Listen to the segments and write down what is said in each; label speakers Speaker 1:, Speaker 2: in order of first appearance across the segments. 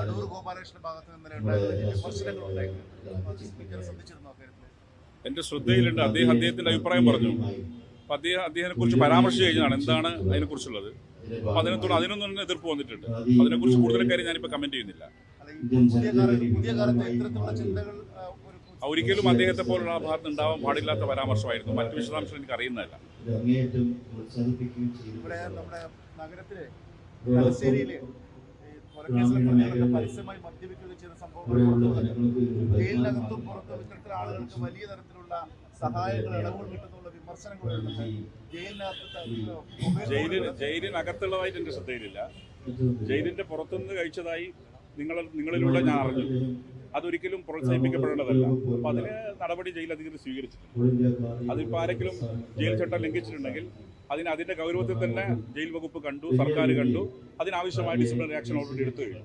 Speaker 1: അടൂർ ഭാഗത്ത് നിന്ന്
Speaker 2: എന്റെ ശ്രദ്ധയിലുണ്ട്. അദ്ദേഹം അദ്ദേഹത്തിന്റെ അഭിപ്രായം പറഞ്ഞു. അപ്പൊ അദ്ദേഹം അദ്ദേഹത്തെ കുറിച്ച് പരാമർശിച്ചു കഴിഞ്ഞാണ് എന്താണ് അതിനെ കുറിച്ചുള്ളത്? അപ്പൊ അതിനെ തുടർന്ന് അതിനൊന്നും തന്നെ എതിർപ്പ് വന്നിട്ടുണ്ട്. അതിനെ കുറിച്ച് കൂടുതൽ കാര്യം ഞാനിപ്പോ കമന്റ് ചെയ്യുന്നില്ല. ഒരിക്കലും അദ്ദേഹത്തെ പോലുള്ള ആ ഭാഗത്ത് ഉണ്ടാവാൻ പാടില്ലാത്ത പരാമർശമായിരുന്നു. മറ്റു വിശദാംശം എനിക്ക് അറിയുന്നതല്ല.
Speaker 1: ഇവിടെ നമ്മുടെ നഗരത്തിലെ പരസ്യമായി മദ്യപിക്കുകയും ചെയ്ത സംഭവങ്ങൾ
Speaker 3: ഇവിടെയുള്ള ഒരു
Speaker 1: ജയിലിനകത്തും പുറത്തും ഇത്തരത്തിലുള്ള ആളുകൾക്ക് വലിയ തരത്തിലുള്ള സഹായങ്ങൾ ഇളവുകൾ കിട്ടുന്നുള്ള വിമർശനങ്ങൾ വരുന്നുണ്ട് ജയിലിനകത്ത് ത- മൊബൈൽ
Speaker 2: ജയിലിൽ ജയിലിനകത്തുള്ളതായിട്ട് എന്റെ ശ്രദ്ധയിലില്ല. ജയിലിന്റെ പുറത്തുനിന്ന് കഴിച്ചതായി നിങ്ങൾ നിങ്ങളിലൂടെ ഞാൻ അറിഞ്ഞു. അതൊരിക്കലും പ്രോത്സാഹിപ്പിക്കപ്പെടേണ്ടതല്ല. അപ്പൊ അതിന് നടപടി ജയിൽ അധികൃതർ സ്വീകരിച്ചിട്ടുണ്ട് അതിപ്പോ ആരെങ്കിലും ജയിൽ ചട്ടം ലംഘിച്ചിട്ടുണ്ടെങ്കിൽ അതിന് അതിന്റെ ഗൗരവത്തിൽ തന്നെ ജയിൽ വകുപ്പ് കണ്ടു സർക്കാർ കണ്ടു. അതിനാവശ്യമായ ഡിസിപ്ലിനറി ആക്ഷൻ ഓൾറെഡി എടുത്തു കഴിഞ്ഞു.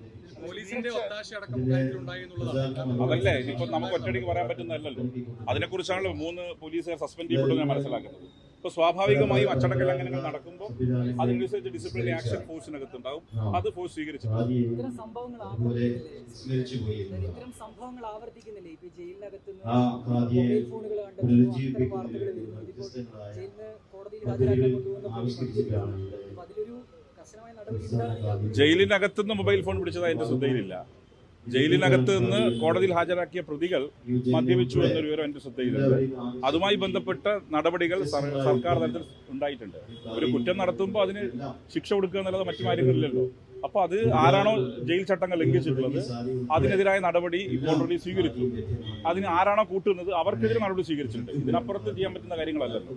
Speaker 2: അതല്ലേ? ഇപ്പൊ നമുക്ക് ഒറ്റയടിക്ക് പറയാൻ പറ്റുന്നതല്ലല്ലോ. അതിനെക്കുറിച്ചാണല്ലോ മൂന്ന് പോലീസുകാർ സസ്പെൻഡ് ചെയ്യപ്പെട്ടു ഞാൻ മനസ്സിലാക്കുന്നത്. ഇപ്പൊ സ്വാഭാവികമായും അച്ചടക്ക ലംഘനങ്ങൾ നടക്കുമ്പോൾ അതിനനുസരിച്ച് ഡിസിപ്ലിനറി ആക്ഷൻ ഫോഴ്സിനകത്തുണ്ടാവും അത് ഫോഴ്സ് സ്വീകരിച്ചു
Speaker 4: ഇത്തരം സംഭവങ്ങൾ ആവർത്തിക്കുന്നില്ലേ? ഇത്തരം സംഭവങ്ങൾ ആവർത്തിക്കുന്നില്ലേ? ഇപ്പൊ ജയിലിനകത്ത് നിന്ന്
Speaker 3: ആ ഖാദിയെ
Speaker 4: മൊബൈൽ ഫോണുകൾ കണ്ടെത്തുന്നു അത്തരം
Speaker 3: പുനരുജ്ജീവിപ്പിക്കുന്നതിന്
Speaker 4: വാർത്തകൾ വരുന്നു. ഇതിപ്പോ
Speaker 3: വ്യത്യസ്തങ്ങളായ
Speaker 4: ജയിലിന് കോടതിയിൽ ഹാജരാക്കാൻ കൊണ്ടുവന്ന അതിലൊരു കർശനമായ നടപടി ഉണ്ടാകുന്നില്ല
Speaker 2: മൊബൈൽ ഫോൺ പിടിച്ചതായി എന്റെ ശ്രദ്ധയിലില്ല. ജയിലിനകത്ത് നിന്ന് കോടതിയിൽ ഹാജരാക്കിയ പ്രതികൾ മദ്യപിച്ചു എന്നൊരു വിവരം എന്റെ ശ്രദ്ധയിലുണ്ട്. അതുമായി ബന്ധപ്പെട്ട നടപടികൾ സർക്കാർ തലത്തിൽ ഉണ്ടായിട്ടുണ്ട്. ഒരു കുറ്റം നടത്തുമ്പോൾ അതിന് ശിക്ഷ കൊടുക്കുക എന്നുള്ളത് മറ്റു കാര്യങ്ങളില്ലല്ലോ. അപ്പൊ അത് ആരാണോ ജയിൽ ചട്ടങ്ങൾ ലംഘിച്ചിട്ടുള്ളത് അതിനെതിരായ നടപടി ഓൾറെഡി സ്വീകരിച്ചു. അതിന് ആരാണോ കൂട്ടുന്നത് അവർക്കെതിരെ നടപടി സ്വീകരിച്ചിട്ടുണ്ട്. ഇതിനപ്പുറത്ത് ചെയ്യാൻ പറ്റുന്ന കാര്യങ്ങളല്ലല്ലോ.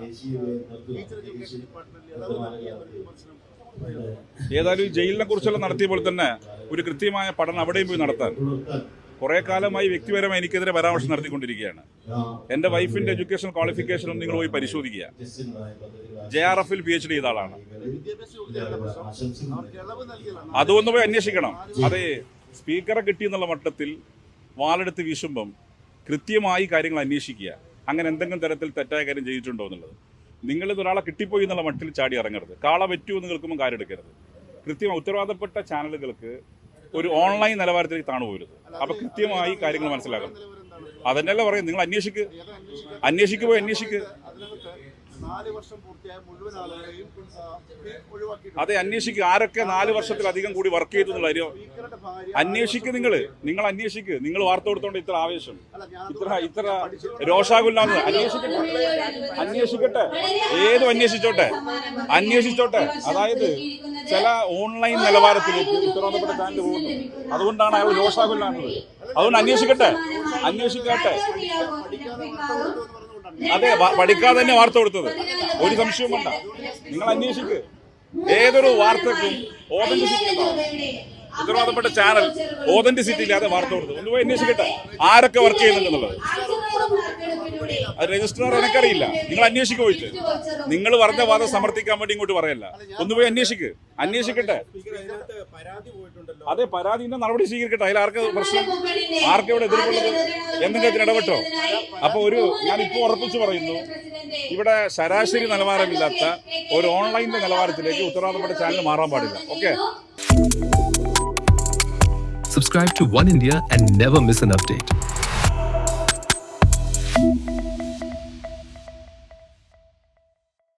Speaker 3: ദേശീയ.
Speaker 2: ഏതായാലും ഈ ജയിലിനെ കുറിച്ചുള്ള നടത്തിയപ്പോൾ തന്നെ ഒരു കൃത്യമായ പഠനം അവിടെയും പോയി നടത്താൻ. കുറെ കാലമായി വ്യക്തിപരമായി എനിക്കെതിരെ പരാമർശം നടത്തിക്കൊണ്ടിരിക്കുകയാണ്. എന്റെ വൈഫിന്റെ എഡ്യൂക്കേഷൻ ക്വാളിഫിക്കേഷനും നിങ്ങൾ പോയി പരിശോധിക്കുക. ജെ ആർ എഫിൽ പി എച്ച് ഡി ചെയ്ത ആളാണ്. അതൊന്ന് പോയി അന്വേഷിക്കണം. അതെ സ്പീക്കറെ കിട്ടിയെന്നുള്ള മട്ടത്തിൽ വാളെടുത്ത് വീശുമ്പം കൃത്യമായി കാര്യങ്ങൾ അന്വേഷിക്കുക. അങ്ങനെ എന്തെങ്കിലും തരത്തിൽ തെറ്റായ കാര്യം ചെയ്തിട്ടുണ്ടോ എന്നുള്ളത്. നിങ്ങളിത് ഒരാളെ കിട്ടിപ്പോയി എന്നുള്ള മട്ടിൽ ചാടി ഇറങ്ങരുത്. കാള പറ്റൂ എന്ന് കേൾക്കുമ്പോൾ കാര്യം എടുക്കരുത് കൃത്യമായി ഉത്തരവാദപ്പെട്ട ചാനലുകൾക്ക് ഒരു ഓൺലൈൻ നിലവാരത്തിലേക്ക് താണു പോരുത്. അപ്പൊ കൃത്യമായി കാര്യങ്ങൾ മനസ്സിലാക്കണം. അതന്നെയല്ല പറയും നിങ്ങൾ അന്വേഷിക്ക്. അന്വേഷിക്ക് പോയി അന്വേഷിക്ക്.
Speaker 1: നാല് വർഷം പൂർത്തിയായ മുഴുവൻ ആളുകളെയും ഒഴിവാക്കിയിട്ടുണ്ട്.
Speaker 2: അതെ അന്വേഷിക്കുക ആരൊക്കെ നാല് വർഷത്തിലധികം കൂടി വർക്ക് ചെയ്തു എന്നുള്ള കാര്യം അന്വേഷിക്കുക നിങ്ങൾ നിങ്ങൾ അന്വേഷിക്കുക നിങ്ങൾ വാർത്ത കൊടുത്തോണ്ട് ഇത്ര ആവേശം. ഇത്ര ഇത്ര രോഷാകുല്ലാന്ന് അന്വേഷിക്കട്ടെ. അന്വേഷിക്കട്ടെ. ഏതും അന്വേഷിച്ചോട്ടെ. അന്വേഷിച്ചോട്ടെ. അതായത് ചില ഓൺലൈൻ നിലവാരത്തിലേക്ക് ഉത്തരവാദപ്പെട്ട ചാനൽ പോകുന്നു. അതുകൊണ്ടാണ് അയാൾ രോഷാകുല്ലാന്നത് അതുകൊണ്ട് അന്വേഷിക്കട്ടെ. അന്വേഷിക്കട്ടെ. അതെ പഠിക്കാതെ തന്നെ വാർത്ത കൊടുത്തത്. ഒരു സംശയവും വേണ്ട. നിങ്ങൾ അന്വേഷിക്ക്. ഏതൊരു വാർത്തക്കും ഓതന്റിസിറ്റി ഉത്തരവാദപ്പെട്ട ചാനൽ ഓതന്റിസിറ്റി ഇല്ലാതെ വാർത്ത കൊടുത്തു ഒന്ന് പോയി അന്വേഷിക്കട്ടെ. ആരൊക്കെ വർക്ക് ചെയ്യുന്നുണ്ടെന്നുള്ളത്. അത് രജിസ്ട്രാർ എനിക്കറിയില്ല. നിങ്ങൾ അന്വേഷിക്കുക പോയിട്ട്. നിങ്ങൾ പറഞ്ഞ വാദം സമർത്ഥിക്കാൻ വേണ്ടി ഇങ്ങോട്ട് പറയല്ല. ഒന്ന് പോയി അന്വേഷിക്ക്. അന്വേഷിക്കട്ടെ. അതെ പരാതി ഇന്ന നടപടി സ്വീകരിക്കട്ടെ. അതിൽ ആർക്ക് പ്രശ്നം? ആർക്ക് ഇവിടെ എതിർപ്പുള്ളത്? എന്തെങ്കിലും ഇടപെട്ടോ? അപ്പൊ ഒരു ഞാൻ ഇപ്പോൾ ഉറപ്പിച്ചു പറയുന്നു ഇവിടെ ശരാശരി നിലവാരമില്ലാത്ത ഒരു ഓൺലൈനിന്റെ നിലവാരത്തിലേക്ക് ഉത്തരവാദപ്പെട്ട ചാനൽ മാറാൻ പാടില്ല. Okay
Speaker 5: Subscribe to One India and never miss an update.